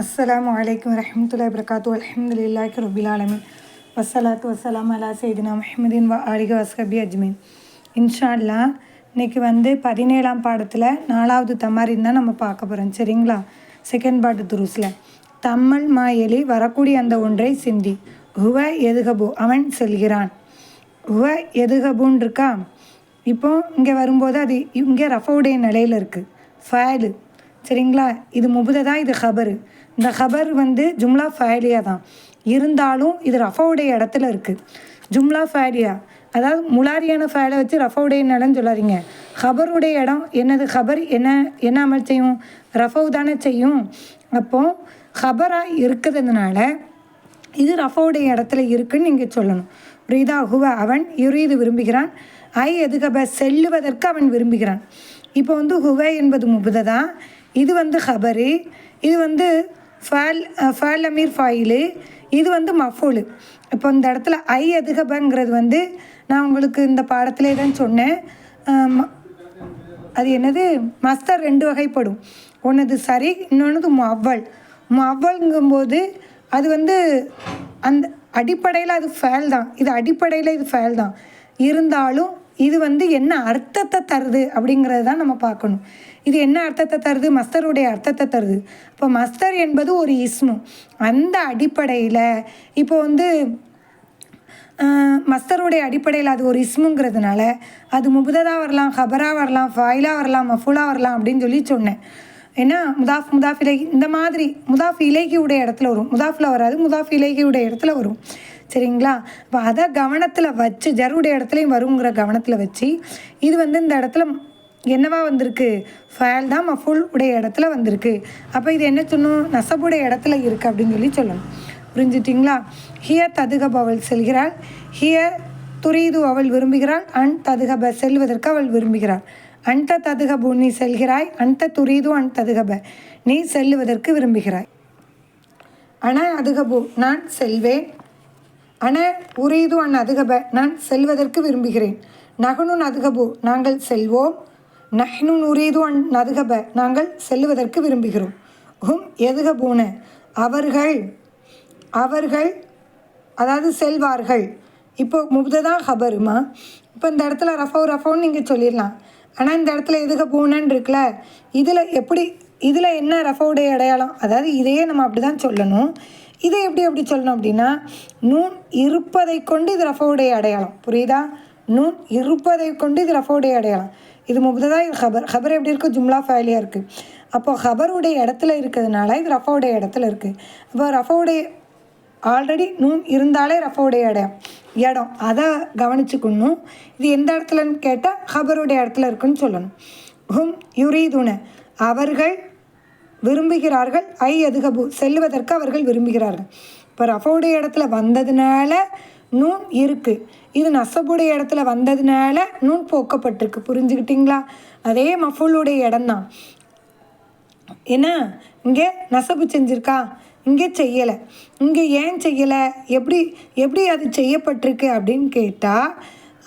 அஸ்லாம் அலைக்கும் வரஹமத்துல்லாஹி வரகாத்து அல்ஹம்துலில்லாஹி ரபில் ஆலமின் வஸ்ஸலாத்து வசலாம் அலா செய்தினா மஹமதின் வ ஆலிக வஸ்கபி அஜ்மீன் இன்ஷா இன்னைக்கு வந்து பதினேழாம் பாடத்தில் நாலாவது தமாரின் தான் நம்ம பார்க்க போகிறோம் சரிங்களா? செகண்ட் பாட்டு துருஸில். தம்மல் மாயலி வரக்கூடிய அந்த ஒன்றை சிந்தி. ஹுவ எதுகபு? அவன் செல்கிறான். ஹுவ எதுகபுன்னு இருக்கா? இப்போ இங்கே வரும்போது அது இங்கே ரஃபவுடைய நிலையில் இருக்குது ஃபேலு. சரிங்களா? இது முபுததா? இது ஹபரு. இந்த ஹபர் வந்து ஜும்லா ஃபைலியா தான். இருந்தாலும் இது ரஃபவுடைய இடத்துல இருக்குது ஜும்லா ஃபைலியா. அதாவது முலாரியான ஃபேலை வச்சு ரஃபவுடைய நிலன்னு சொல்லாதீங்க. ஹபருடைய இடம் என்னது? ஹபர் என்ன என்ன அமல் செய்யும்? ரஃபவு தானே செய்யும். அப்போது ஹபராக இருக்கிறதுனால இது ரஃபவுடைய இடத்துல இருக்குன்னு நீங்கள் சொல்லணும். ரீதா ஹுவ அவன் இது விரும்புகிறான். ஐ எதுகப? செல்லுவதற்கு அவன் விரும்புகிறான். இப்போ வந்து ஹுவ என்பது முபுததா? இது வந்து ஹபரு இது வந்து ஃபேல் ஃபேல் அமீர் ஃபாயிலு. இது வந்து மஃபூலு. இப்போ இந்த இடத்துல ஐ எதுகபங்கிறது வந்து நான் உங்களுக்கு இந்த பாடத்திலே தான் சொன்னேன். அது என்னது? மஸ்தர் ரெண்டு வகைப்படும். ஒன்றுது சரி இன்னொன்று மவ்வல். மவ்வல்ங்கும்போது அது வந்து அந்த அடிப்படையில் அது ஃபேல் தான். இது அடிப்படையில் இது ஃபேல் தான். இருந்தாலும் இது வந்து என்ன அர்த்தத்தை தருது அப்படிங்கிறது தான் நம்ம பார்க்கணும். இது என்ன அர்த்தத்தை தருது? மஸ்தருடைய அர்த்தத்தை தருது. இப்போ மஸ்தர் என்பது ஒரு இஸ்மு. அந்த அடிப்படையில் இப்போ வந்து மஸ்தருடைய அடிப்படையில் அது ஒரு இஸ்முங்கிறதுனால அது முபுததாக வரலாம் ஹபராக வரலாம் ஃபாயிலாக வரலாம் மஃபுலாக வரலாம் அப்படின்னு சொல்லி சொன்னேன். ஏன்னா முதாஃப் முதாஃப் இலை இந்த மாதிரி முதாஃப் இலைகியுடைய இடத்துல வரும். முதாஃபில் வராது முதாஃப் இலைகியுடைய இடத்துல வரும். சரிங்களா? இப்போ அதை கவனத்தில் வச்சு ஜருடைய இடத்துலையும் வருங்கிற கவனத்தில் வச்சு இது வந்து இந்த இடத்துல என்னவா வந்திருக்கு? ஃபயல் தான் மஃபுல் உடைய இடத்துல வந்திருக்கு. அப்போ இது என்ன சொல்லணும் நசபுடைய இடத்துல இருக்குது அப்படின்னு சொல்லி சொல்லணும். புரிஞ்சுட்டிங்களா? ஹிய ததுகப் அவள் செல்கிறாள். ஹிய துரிது அவள் விரும்புகிறாள். அன் ததுகப செல்வதற்கு அவள் விரும்புகிறாள். அன்த ததுகபு நீ செல்கிறாய். அந்த துரிது அன் ததுகப. நீ செல்லுவதற்கு விரும்புகிறாய். ஆனால் அதுகபு நான் செல்வேன். அன உரீது அன் அதுகப நான் செல்வதற்கு விரும்புகிறேன். நகனுன் அதுகபு நாங்கள் செல்வோம். நஹ்னுன் உரீது அன் அதுகப நாங்கள் செல்வதற்கு விரும்புகிறோம். ஹும் எதுகபூன? அவர்கள் அவர்கள் அதாவது செல்வார்கள். இப்போ முப்ததா ஹபருமா? இப்போ இந்த இடத்துல ரஃபோ ரஃபோன்னு நீங்கள் சொல்லிடலாம். ஆனால் இந்த இடத்துல எதுக பூனன்னு இருக்குல்ல இதில் எப்படி இதில் என்ன ரஃபோடைய அடையாளம்? அதாவது இதையே நம்ம அப்படி தான் சொல்லணும். இதை எப்படி எப்படி சொல்லணும் அப்படின்னா நூன் இருப்பதை கொண்டு இது ரஃபோடைய அடையாளம். புரியுதா? நூன் இருப்பதை கொண்டு இது ரஃபோடைய அடையாளம். இது முப்ததா இது ஹபர் ஹபர் எப்படி இருக்குது ஜும்லா ஃபேலியாக இருக்குது அப்போது ஹபருடைய இடத்துல இருக்கிறதுனால இது ரஃபோடைய இடத்துல இருக்குது அப்போ ரஃபோடைய ஆல்ரெடி நூன் இருந்தாலே ரஃபோடைய இடம் இடம். அதை கவனிச்சுக்கணும். இது எந்த இடத்துலன்னு கேட்டால் ஹபருடைய இடத்துல இருக்குன்னு சொல்லணும். ஹும் யுரீதுன. அவர்கள் விரும்புகிறார்கள். ஐ எதுகபு செல்வதற்கு அவர்கள் விரும்புகிறார்கள். இப்போ ரஃபோடைய இடத்துல வந்ததுனால நூன் இருக்குது இது நசபுடைய இடத்துல வந்ததுனால நூன் போக்கப்பட்டிருக்கு. புரிஞ்சுக்கிட்டிங்களா அதே மஃபூலுடைய இடம்தான். என்ன? இங்கே நசபு செஞ்சிருக்கா? இங்கே செய்யலை. இங்கே ஏன் செய்யலை? எப்படி எப்படி அது செய்யப்பட்டிருக்கு அப்படின்னு கேட்டால்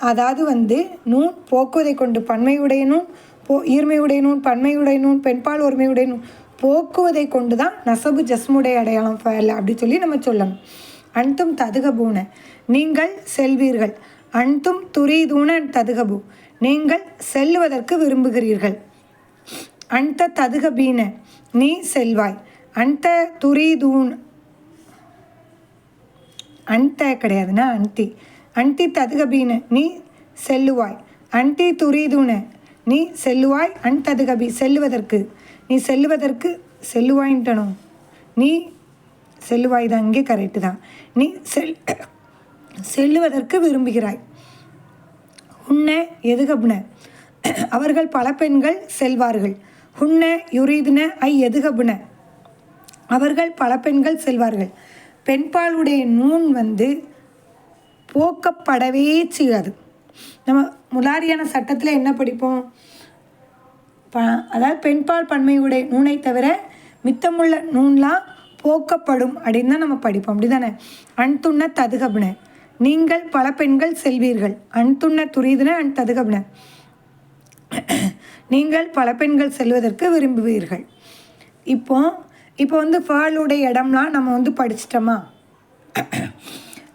அதாவது வந்து நூன் போக்குவதை கொண்டு பன்மையுடைய நூன் போ ஈர்மையுடைய நூன் பன்மையுடைய நூன் பெண்பால் ஒருமையுடைய நூன் போக்குவதை கொண்டு தான் நசபு ஜஸ்முடைய அடையாளம் ஃபயல் அப்படி சொல்லி நம்ம சொல்லணும். அன்தும் ததுகபூன. நீங்கள் செல்வீர்கள். அன்தும் துரிதூன ததுகபு. நீங்கள் செல்லுவதற்கு விரும்புகிறீர்கள். அன்த ததுகபீன. நீ செல்வாய். அன்த துரிதூன். அன்த கிடையாதுன்னா அன்டி அன்டி ததுகபீன. நீ செல்லுவாய். அன்டி துரீதுன. நீ செல்லுவாய். அன் ததுகபி. செல்லுவதற்கு. நீ செல்லுவதற்கு செல்லுவாயின்ட்டணும் நீ செல்லுவாய் தான் இங்கே கரெக்டு தான். நீ செல் செல்லுவதற்கு விரும்புகிறாய். உன்ன எதுகப்ன அவர்கள் பல பெண்கள் செல்வார்கள். ஹுன்ன யுரீதுன ஐ எதுகபுன அவர்கள் பல பெண்கள் செல்வார்கள். பெண்பாலுடைய நூன் வந்து போக்கப்படவே செய்யாது. நம்ம முலாரியான சட்டத்தில் என்ன படிப்போம்? ப அதாவது பெண்பால் பன்மையுடைய நூனை தவிர மித்தமுள்ள நூன்லாம் போக்கப்படும் அப்படின்னு தான் நம்ம படிப்போம். அப்படி தானே அன்துண்ண ததுகபுன நீங்கள் பல பெண்கள் செல்வீர்கள். அன்துண்ண துரிதுன அன் ததுகபின நீங்கள் பல பெண்கள் செல்வதற்கு விரும்புவீர்கள். இப்போ இப்போ வந்து ஃபாலுடைய இடம்லாம் நம்ம வந்து படிச்சிட்டோமா?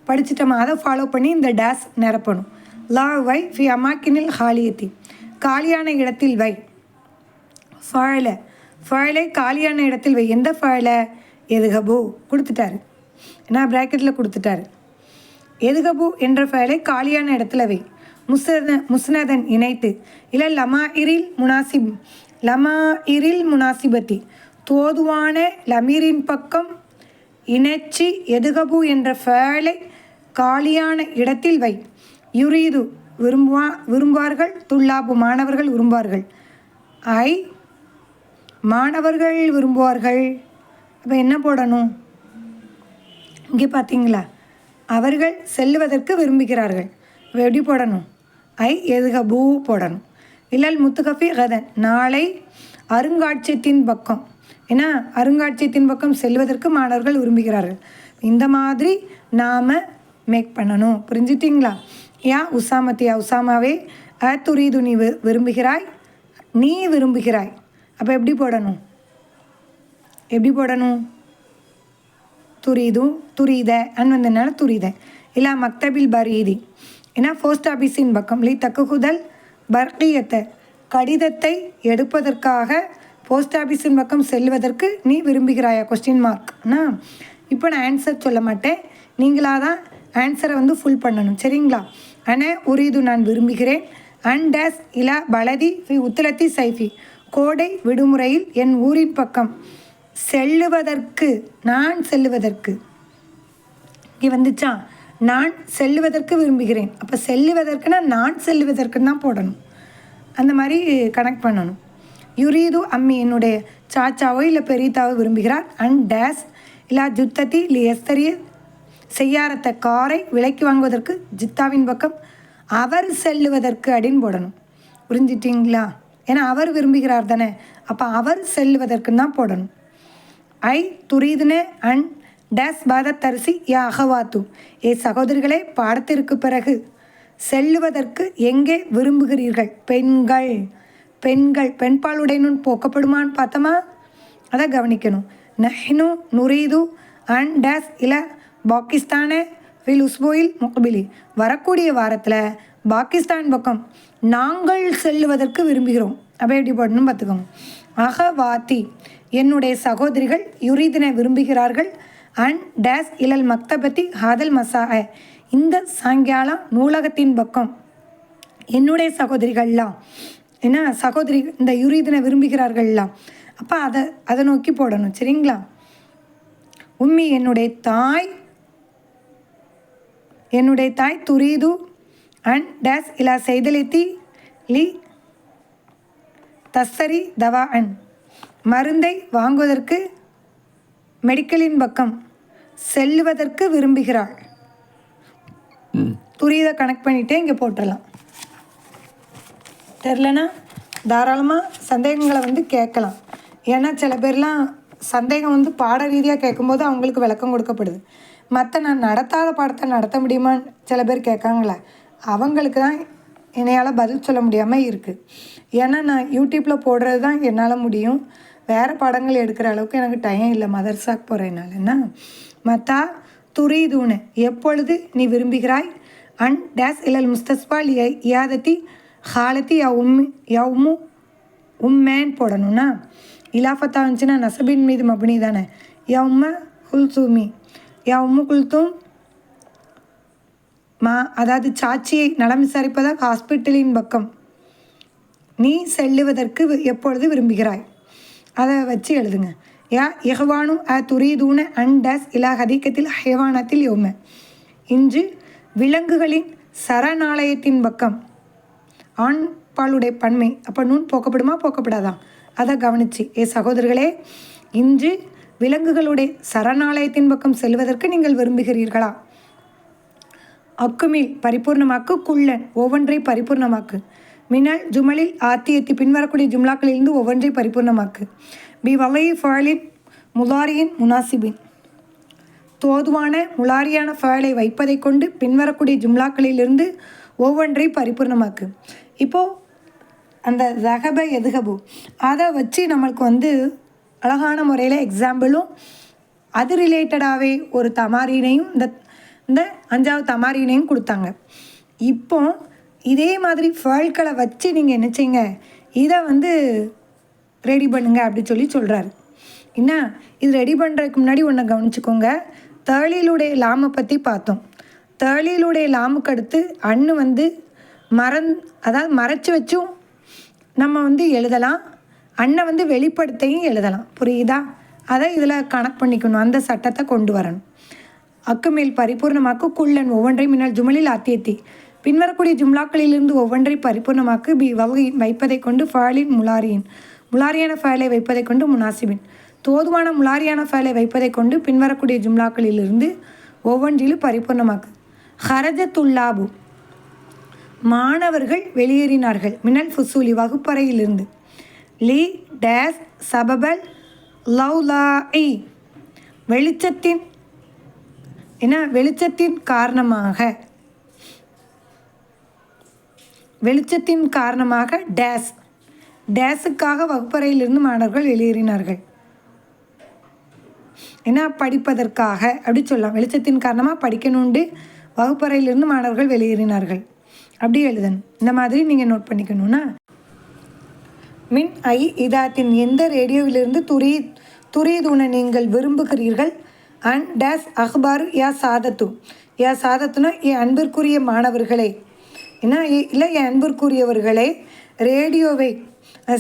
படிச்சிட்டோமா? அதை ஃபாலோ பண்ணி இந்த டேஸ் நிரப்பணும். லா வை ஃபி அமாக்கினில் ஹாலியத்தி. காலியான இடத்தில் வை. ஃபழலை ஃபழலை காலியான இடத்தில் வை. எந்த ஃபழலை எதுகபு கொடுத்துட்டாரு. நான் ப்ராக்கெட்டில் கொடுத்துட்டாரு. எதுகபு என்ற ஃபயலை காலியான இடத்துல வை. முஸ்னத முஸ்னதன் இணைத்து. இல்லை லமா இரில் முனாசிப் லமா இரில் முனாசிபத்தி. தோதுவான லமீரின் பக்கம் இணைச்சி எதுகபு என்ற ஃபயலை காலியான இடத்தில் வை. யுரீது விரும்புவா விரும்புவார்கள் துல்லாபு மாணவர்கள் விரும்புவார்கள். ஐ மாணவர்கள் விரும்புவார்கள். அப்போ என்ன போடணும்? இங்கே பார்த்தீங்களா அவர்கள் செல்லுவதற்கு விரும்புகிறார்கள். இப்போ எப்படி போடணும்? ஐ எதுக பூ போடணும். இல்லல் முத்துகஃபி கதன் நாளை அருங்காட்சியத்தின் பக்கம். ஏன்னா அருங்காட்சியத்தின் பக்கம் செல்வதற்கு மாணவர்கள் விரும்புகிறார்கள். இந்த மாதிரி நாம் மேக் பண்ணணும். புரிஞ்சுட்டிங்களா? யா உசாமத்தியா உசாமாவே அ நீ வி- விரும்புகிறாய்? நீ விரும்புகிறாய். அப்போ எப்படி போடணும்? எப்படி போடணும்? துரிது துரித அன் வந்தனால துரித. இல்லை மக்தபில் பரீதி. ஏன்னா போஸ்ட் ஆஃபீஸின் பக்கம். லீ தக்குகுதல் பர்கியத்தை கடிதத்தை எடுப்பதற்காக போஸ்ட் ஆஃபீஸின் பக்கம் செல்வதற்கு நீ விரும்புகிறாயா? கொஸ்டின் மார்க்னா இப்போ நான் ஆன்சர் சொல்ல மாட்டேன். நீங்களாக தான் ஆன்சரை வந்து ஃபுல் பண்ணணும். சரிங்களா? அன உரிது நான் விரும்புகிறேன். அண்ட் டேஸ் இலா பலதி ஃபி சைஃபி. கோடை விடுமுறையில் என் ஊரின் பக்கம் செல்லுவதற்கு நான் செல்லுவதற்கு. இங்கே வந்துச்சா? நான் செல்லுவதற்கு விரும்புகிறேன். அப்போ செல்லுவதற்குனா நான் செல்லுவதற்குன்னு தான் போடணும். அந்த மாதிரி கனெக்ட் பண்ணணும். யுரீது அம்மி என்னுடைய சாச்சாவோ இல்லை பெரியத்தாவோ விரும்புகிறார். அண்ட் டேஸ் இல்லா ஜுத்தத்தி இல்லை எஸ்தரிய செய்யாரத்த காரை விலைக்கு வாங்குவதற்கு ஜித்தாவின் பக்கம் அவர் செல்லுவதற்கு அப்படின்னு போடணும். புரிஞ்சிட்டிங்களா? ஏன்னா அவர் விரும்புகிறார் தானே. அப்போ அவர் செல்லுவதற்குன்னு தான் போடணும். ஐ துரிதுனே அண்ட் டேஸ் பாத தரிசி யா அகவாத்து. ஏ சகோதரிகளே பாடத்திற்கு பிறகு செல்லுவதற்கு எங்கே விரும்புகிறீர்கள்? பெண்கள் பெண்கள் பெண்பாலுடைய நுண் போக்கப்படுமான்னு பார்த்தோமா? அதை கவனிக்கணும். நஹ்னு நுரீது அண்ட் டேஸ் இல பாகிஸ்தானே ஃபில் உஸ்போயில் முகபிலி. வரக்கூடிய வாரத்தில் பாகிஸ்தான் பக்கம் நாங்கள் செல்லுவதற்கு விரும்புகிறோம். அப்போ எப்படி போடணும் பார்த்துக்கோங்க. அகவாத்தி என்னுடைய சகோதரிகள் யுரீதினை விரும்புகிறார்கள். அண்ட் டேஸ் இலல் மக்தபத்தி ஹாதல் மசாஹ இந்த சாயங்காலம் நூலகத்தின் பக்கம். என்னுடைய சகோதரிகள்லாம் என்ன? சகோதரி இந்த யுரீதினை விரும்புகிறார்கள்லாம் அப்போ அதை அதை நோக்கி போடணும். சரிங்களா? உம்மி என்னுடைய தாய் என்னுடைய தாய் துரீது அண்ட் டேஸ் இலா செய்தலித்தி லி தஸ்ஸரி தவா அன் மருந்தை வாங்குவதற்கு மெடிக்கலின் பக்கம் செல்லுவதற்கு விரும்புகிறாள். துரிதை கனெக்ட் பண்ணிட்டே இங்கே போட்டுடலாம் தெரிலனா தாராளமாக சந்தேகங்களை வந்து கேட்கலாம். ஏன்னா சில பேர்லாம் சந்தேகம் வந்து பாட ரீதியாக கேட்கும்போது அவங்களுக்கு விளக்கம் கொடுக்கப்படுது. மற்ற நான் நடத்தாத பாடத்தை நடத்த முடியுமான்னு சில பேர் கேட்காங்களே அவங்களுக்கு தான் என்னையால் பதில் சொல்ல முடியாமல் இருக்குது ஏன்னா நான் யூடியூப்பில் போடுறது தான் என்னால் முடியும். வேறு படங்கள் எடுக்கிற அளவுக்கு எனக்கு டைம் இல்லை மதர்சாக் போகிறதுனால என்ன? மத்தா துரிதூனு எப்பொழுது நீ விரும்புகிறாய்? அண்ட் டேஸ் இலல் முஸ்தஸ்பால் இயாதத்தி ஹாலத்தி யா உம்மி யா உம்மு உம்மேன் போடணும்னா? இலாஃபத்தா வந்துச்சுன்னா நசபின் மீது மபினி தானே. யா உம்ம குல்சூமி யா உம்மு குல்தூம் மா அதாவது சாட்சியை நலம் விசாரிப்பதாக ஹாஸ்பிட்டலின் பக்கம். நீ செல்லுவதற்கு எப்பொழுது விரும்புகிறாய்? அதை வச்சு எழுதுங்க. யா எஹ்வானு அ துரீதூன அண்டஸ் டேஸ் இலா ஹதீக்கத்தில் ஹைவானத்தில் யோம. இன்று விலங்குகளின் சரணாலயத்தின் பக்கம். ஆண் பாலுடைய பன்மை அப்போ நூன் போக்கப்படுமா போக்கப்படாதா? அதை கவனிச்சு. ஏ சகோதரர்களே இன்று விலங்குகளுடைய சரணாலயத்தின் பக்கம் செல்வதற்கு நீங்கள் விரும்புகிறீர்களா? அக்குமில் பரிபூர்ணமாக்கு குள்ளன் ஒவ்வொன்றை பரிபூர்ணமாக்கு. மினல் ஜுமலில் ஆத்தியத்தி பின்வரக்கூடிய ஜும்லாக்களிலிருந்து ஒவ்வொன்றை பரிபூர்ணமாக்கு. பி வலை ஃபாலின் முலாரியின் முனாசிபின். தோதுவான முலாரியான ஃபயலை வைப்பதை கொண்டு பின்வரக்கூடிய ஜும்லாக்களிலிருந்து ஒவ்வொன்றை பரிபூர்ணமாக்கு. இப்போது அந்த ரகப எதுகபு அதை வச்சு நம்மளுக்கு வந்து அழகான முறையில் எக்ஸாம்பிளும் அது ரிலேட்டடாகவே ஒரு தமாரினையும் இந்த இந்த அஞ்சாவது தமாரினையும் கொடுத்தாங்க. இப்போ இதே மாதிரி ஃபால்களை வச்சு நீங்கள் என்ன செய்யுங்க? இதை வந்து ரெடி பண்ணுங்க அப்படி சொல்லி சொல்கிறாரு என்ன? இது ரெடி பண்ணுறதுக்கு முன்னாடி ஒன்றை கவனிச்சுக்கோங்க. தேளியிலுடைய லாமை பற்றி பார்த்தோம். தேளியிலுடைய லாமுக்கு அடுத்து அண்ணு வந்து மறந் அதாவது மறைச்சி வச்சும் நம்ம வந்து எழுதலாம். அண்ணை வந்து வெளிப்படுத்தையும் எழுதலாம். புரியுதா? அதை இதில் கணக்கு பண்ணிக்கணும். அந்த சட்டத்தை கொண்டு வரணும். அக்குமேல் பரிபூர்ணமாக்கு குள்ளன் ஒவ்வொன்றை மின்னல் ஜுமலில் ஆத்தியத்தி. பின்வரக்கூடிய ஜும்லாக்களிலிருந்து ஒவ்வொன்றை பரிபூர்ணமாக்கு பி வகையின் வைப்பதை கொண்டு ஃபாலின் முலாரியின். முலாரியான ஃபயலை வைப்பதை கொண்டு முனாசிபின். தோதுவான முலாரியான ஃபயலை வைப்பதை கொண்டு பின்வரக்கூடிய ஜும்லாக்களிலிருந்து ஒவ்வொன்றிலும் பரிபூர்ணமாக்கு. ஹரஜத்துல்லாபு. மாணவர்கள் வெளியேறினார்கள் மினல் ஃபுசூலி வகுப்பறையிலிருந்து. லீ டேஸ் சபபல் லவ்லாஇ வெளிச்சத்தின் ஏன்னா வெளிச்சத்தின் காரணமாக வெளிச்சத்தின் காரணமாக டேஸ் டேஸுக்காக வகுப்பறையிலிருந்து மாணவர்கள் வெளியேறினார்கள். ஏன்னா படிப்பதற்காக அப்படி சொல்லலாம். வெளிச்சத்தின் காரணமாக படிக்கணுண்டு வகுப்பறையிலிருந்து மாணவர்கள் வெளியேறினார்கள். அப்படி எழுதணும். இந்த மாதிரி நீங்கள் நோட் பண்ணிக்கணும்னா மின் ஐ இதாத்தின் எந்த ரேடியோவிலிருந்து துரி துரியதுன நீங்கள் விரும்புகிறீர்கள்? அண்ட் டேஸ் அஹ்பாரு யா சாதத்து. யா சாதத்துனா என் அன்பிற்குரிய மாணவர்களே. என்ன இல்லை என் அன்பிற்குரியவர்களே ரேடியோவை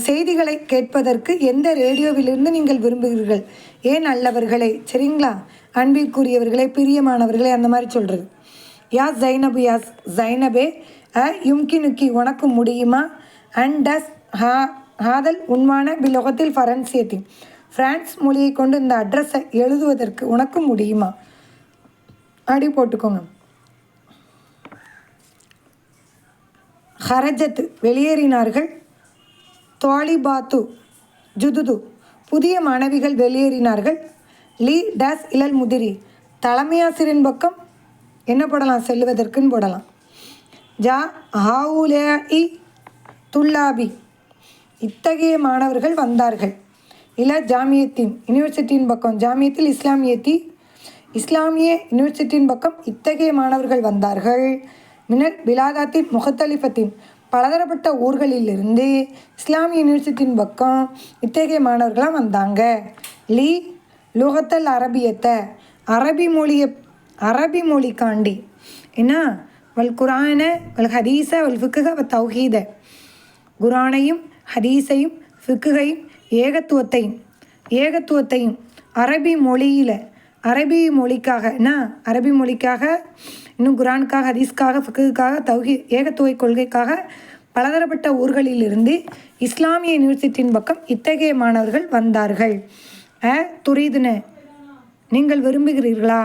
செய்திகளை கேட்பதற்கு எந்த ரேடியோவிலிருந்து நீங்கள் விரும்புகிறீர்கள்? ஏன் நல்லவர்களே சரிங்களா? அன்பிற்குரியவர்களே பிரியமானவர்களே அந்த மாதிரி சொல்கிறது யா ஜைனபு யா ஜைனபே அ யும்கினுக்கி உனக்கு முடியுமா? அண்ட் டஸ் ஹா ஹாதல் உண்மான பிலோகத்தில் ஃபரன்சியத்தின். பிரான்ஸ் மொழியை கொண்டு இந்த அட்ரஸை எழுதுவதற்கு உனக்கு முடியுமா? அப்படி போட்டுக்கோங்க. ஹரஜத் வெளியேறினார்கள். தோலிபாத்து ஜுதுது புதிய மாணவிகள் வெளியேறினார்கள். லீ டேஸ் இளல் முதிரி தலைமையாசிரியன் பக்கம் என்ன போடலாம்? செல்வதற்குன்னு போடலாம். ஜா ஹாவுலே இ துல்லாபி. இத்தகைய மாணவர்கள் வந்தார்கள். இல ஜாமியத்தின் யூனிவர்சிட்டியின் பக்கம் ஜாமியத்தில் இஸ்லாமியத்தி இஸ்லாமிய யூனிவர்சிட்டியின் பக்கம் இத்தகைய மாணவர்கள் வந்தார்கள். மினல் பிலாகாத்தின் முகத்தலிஃபத்தின் பலதரப்பட்ட ஊர்களிலிருந்து இஸ்லாமிய யூனிவர்சிட்டியின் பக்கம் இத்தகைய மாணவர்களாக வந்தாங்க. லீ லோகத்தல் அரபியத்தை அரபி மொழியை அரபி மொழிக்காண்டி. என்ன வல் குரான வல் ஹதீஸ வல் ஃபிக்குக வ தௌஹீத. குரானையும் ஹதீஸையும் ஃபிக்குகையும் ஏகத்துவத்தையும் ஏகத்துவத்தையும் அரபி மொழியில் அரபி மொழிக்காக என்ன? அரபி மொழிக்காக இன்னும் குரானுக்காக ஹதீஸ்க்காக ஃபிக்குக்காக தௌஹி ஏகத்துவை கொள்கைக்காக பலதரப்பட்ட ஊர்களிலிருந்து இஸ்லாமிய யூனிவர்சிட்டியின் பக்கம் இத்தகைய மாணவர்கள் வந்தார்கள். அ துரிதுன நீங்கள் விரும்புகிறீர்களா?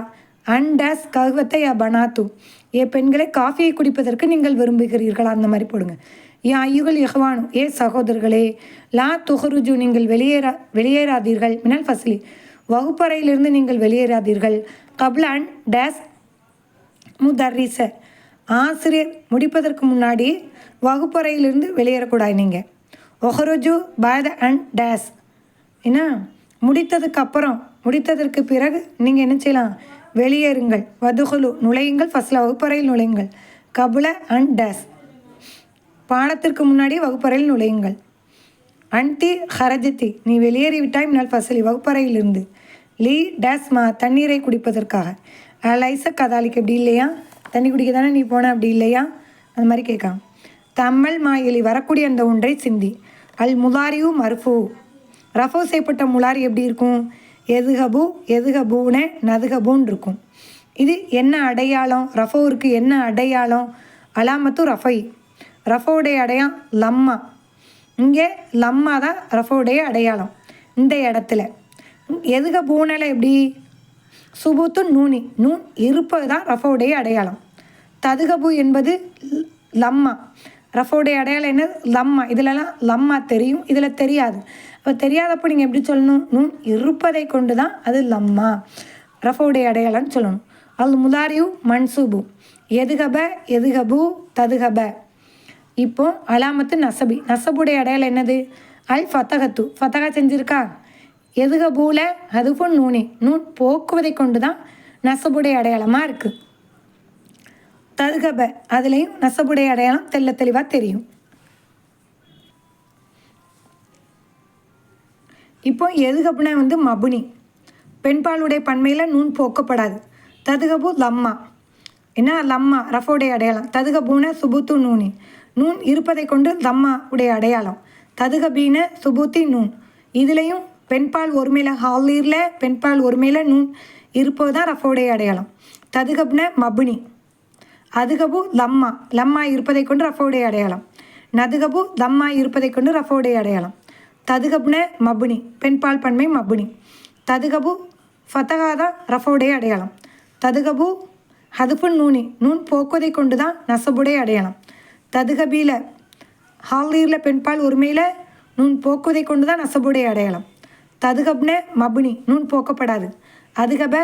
அண்டஸ் ககுவத்தை யா பனாத்து ஏ பெண்களை காஃபியை குடிப்பதற்கு நீங்கள் விரும்புகிறீர்களா? அந்த மாதிரி போடுங்க. யா ஐயுகள் யஹ்வானு ஏ சகோதரர்களே லா துஹருஜு நீங்கள் வெளியேறா வெளியேறாதீர்கள். மினல் ஃபஸ்லி. வகுப்பறையிலிருந்து நீங்கள் வெளியேறாதீர்கள். Kaplan days முதர்ரிச. ஆசிரியர் முடிப்பதற்கு முன்னாடி வகுப்பறையிலிருந்து வெளியேறக்கூடாது நீங்கள் ஒஹருஜு பாத அண்ட் டேஸ். என்ன? முடித்ததுக்கு அப்புறம் முடித்ததற்கு பிறகு நீங்கள் என்ன செய்யலாம்? வெளியேறுங்கள். வதுகுலு நுழையுங்கள். ஃபஸ்ட்டில் வகுப்பறையில் நுழையுங்கள். கபுல அண்ட் டேஸ். பானத்திற்கு முன்னாடி வகுப்பறையில் நுழையுங்கள். அன்டி ஹரஜித்தி நீ வெளியேறிவிட்டாய் மினால் ஃபசலி வகுப்பறையிலிருந்து லீ டேஸ்மா தண்ணீரை குடிப்பதற்காக. லைச கதாலிக்கு அப்படி இல்லையா? தண்ணி குடிக்க தானே நீ போன அப்படி இல்லையா? அந்த மாதிரி கேட்காம் தம்மல் மாயலி வரக்கூடிய அந்த ஒன்றை சிந்தி. அல் முலாரிவு மர்ஃபூ. ரஃபோ செய்யப்பட்ட முலாரி எப்படி இருக்கும்? எதுகபு எதுகபூனே நதுகபூன் இருக்கும் இது என்ன அடையாளம்? ரஃபோவிற்கு என்ன அடையாளம்? அலாமத்து ரஃபை. ரஃபோடைய அடையாம் லம்மா. இங்கே லம்மா தான் ரஃபோடைய அடையாளம். இந்த இடத்துல. எதுக பூனலை எப்படி? சுபுத்து நூனி. நூன் இருப்பது தான் ரஃபோடைய அடையாளம். ததுகபு என்பது லம்மா. ரஃபோடைய அடையாளம் என்ன? லம்மா. இதிலலாம் லம்மா தெரியும். இதில் தெரியாது. அப்போ தெரியாதப்போ நீங்கள் எப்படி சொல்லணும்? நூன் இருப்பதை கொண்டு தான் அது லம்மா. ரஃபோடைய அடையாளம்னு சொல்லணும். அல் முதாரியூ மன்சூபு. எதுகப எதுகபு ததுகப. இப்போ அலாமத்து நசபி. நசபுடைய அடையாளம் என்னது? அல் ஃபத்தகத்து ஃபத்தகா செஞ்சிருக்கா? எதுக பூல? அதுவும் நூனே. நூன் போக்குவதை கொண்டு தான் நசபுடைய அடையாளமாக இருக்குது ததுகப. அதுலேயும் நசபுடைய அடையாளம் தெள்ள தெளிவாக தெரியும். இப்போ எதுகப்புனா வந்து மபுனி. பெண்பாலுடைய பன்மையில் நூன் போக்கப்படாது. ததுகபு லம்மா. என்ன? லம்மா. ரஃபோடைய அடையாளம். ததுகபூன சுபுத்து நூனி. நூன் இருப்பதை கொண்டு தம்மா உடைய அடையாளம். ததுகபீன சுபூத்தி நூன். இதுலேயும் பெண்பால் ஒருமையில் ஹாலீரில் பெண்பால் ஒருமையில் நூன் இருப்பது தான் ரஃபோடைய அடையாளம் ததுகப்ன மபுனி. அதுகபு லம்மா. லம்மா இருப்பதை கொண்டு ரஃபோடைய அடையாளம். நதுகபு தம்மா இருப்பதை கொண்டு ரஃபோடைய அடையாளம். ததுகப்ன மபுனி. பெண்பால் பன்மை மபுனி. ததுகபு ஃபத்தகாதா ரஃபோடைய அடையாளம். ததுகபு ஹதுஃபுன் நூனி. நூன் போக்குவதை கொண்டு தான் நசபுடைய அடையாளம். ததுகபியில் ஹாலீரில் பெண்பால் உரிமையில் நூன் போக்குவதை கொண்டு தான் நசபுடைய அடையாளம். ததுகப்ன மபுனி நூன் போக்கப்படாது. அதுகப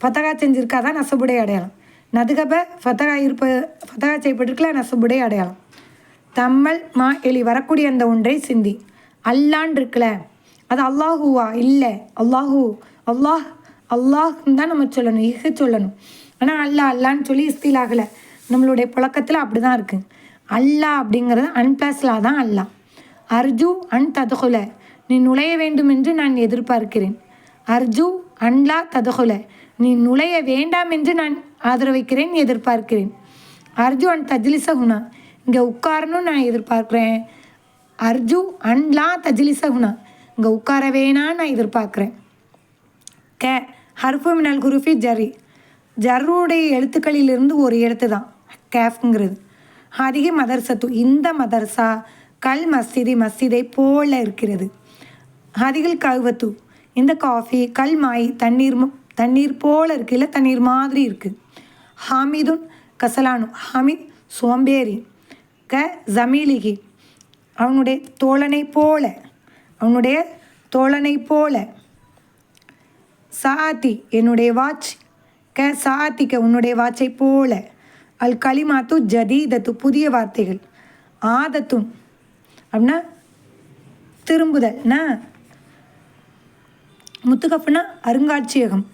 ஃபத்தகா செஞ்சிருக்காதான் நசபுடைய அடையாளம். நதுகப ஃபத்தகா இருப்ப ஃபத்தகா செய்யப்பட்டிருக்கல நசபுடைய அடையாளம். தம்மல் மா எலி வரக்கூடிய அந்த ஒன்றை சிந்தி. அல்லான் இருக்குல்ல அது அல்லாஹூவா? இல்லை. அல்லாஹூ அல்லாஹ் அல்லாஹ்னு தான் நம்ம சொல்லணும். இஹு சொல்லணும். ஆனால் அல்லா அல்லான்னு சொல்லி இஸ்தில் ஆகலை நம்மளுடைய புழக்கத்தில் அப்படி தான் இருக்குது அல்லா அப்படிங்கிறது அன்பிளஸ்லா தான் அல்லா. அர்ஜு அன் ததுகுல. நீ நுழைய வேண்டும் என்று நான் எதிர்பார்க்கிறேன். அர்ஜு அன்லா ததுகுல. நீ நுழைய வேண்டாம் என்று நான் ஆதரவைக்கிறேன் எதிர்பார்க்கிறேன். அர்ஜு அன் தஜ்லிச குணா இங்கே உட்காரணும் நான் எதிர்பார்க்குறேன். அர்ஜு அன்லா தஜ்லிச குணா இங்கே உட்கார வேணான்னு நான் எதிர்பார்க்குறேன். க. ஹர்ஃபு மினல் குருஃபி ஜரி ஜர்ருடைய எழுத்துக்களிலிருந்து ஒரு எழுத்து தான். கேஃப்ங்கிறது. அதிக மதர்சத்து இந்த மதர்சா கல் மஸ்ஜிதி மஸ்ஜிதை போல இருக்கிறது. அதிகள் கவுவத்து இந்த காஃபி கல் மாய் தண்ணீர் தண்ணீர் போல இருக்கு. இல்லை தண்ணீர் மாதிரி இருக்குது ஹாமிதுன் கசலானு. ஹாமித் சோம்பேறி. க ஜமீலிகி. அவனுடைய தோழனை போல. அவனுடைய தோழனை போல. சாத்தி என்னுடைய வாட்ச். க சாத்திக்க உன்னுடைய வாட்சை போல. அல் கலிமாத்து ஜதீதத்து புதிய வார்த்தைகள். ஆதத்தும் அப்படின்னா திரும்புதல்னா முத்துகப்புனா அருங்காட்சியகம்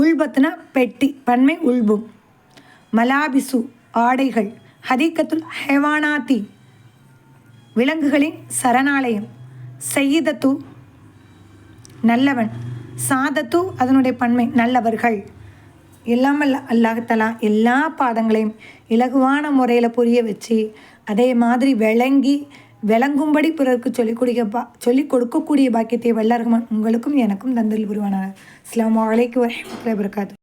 உள்பத்துனா பெட்டி பன்மை உள்பும் மலாபிசு ஆடைகள் ஹதீக்கத்துல் ஹெவானாத்தி விலங்குகளின் சரணாலயம். செய்யதத்து நல்லவன் சாதத்து அதனுடைய பன்மை நல்லவர்கள். எல்லாம் அல்ல அல்லாஹத்தலா எல்லா பாடங்களையும் இலகுவான முறையில் புரிய வச்சு அதே மாதிரி விளங்கி விளங்கும்படி பிறருக்கு சொல்லிக் கொடுக்க பா சொல்லிக் கொடுக்கக்கூடிய பாக்கியத்தை வல்லரகமான் உங்களுக்கும் எனக்கும் தந்தில் புரிவானார் அஸ்லாம் வலைக்கு வரமத்துல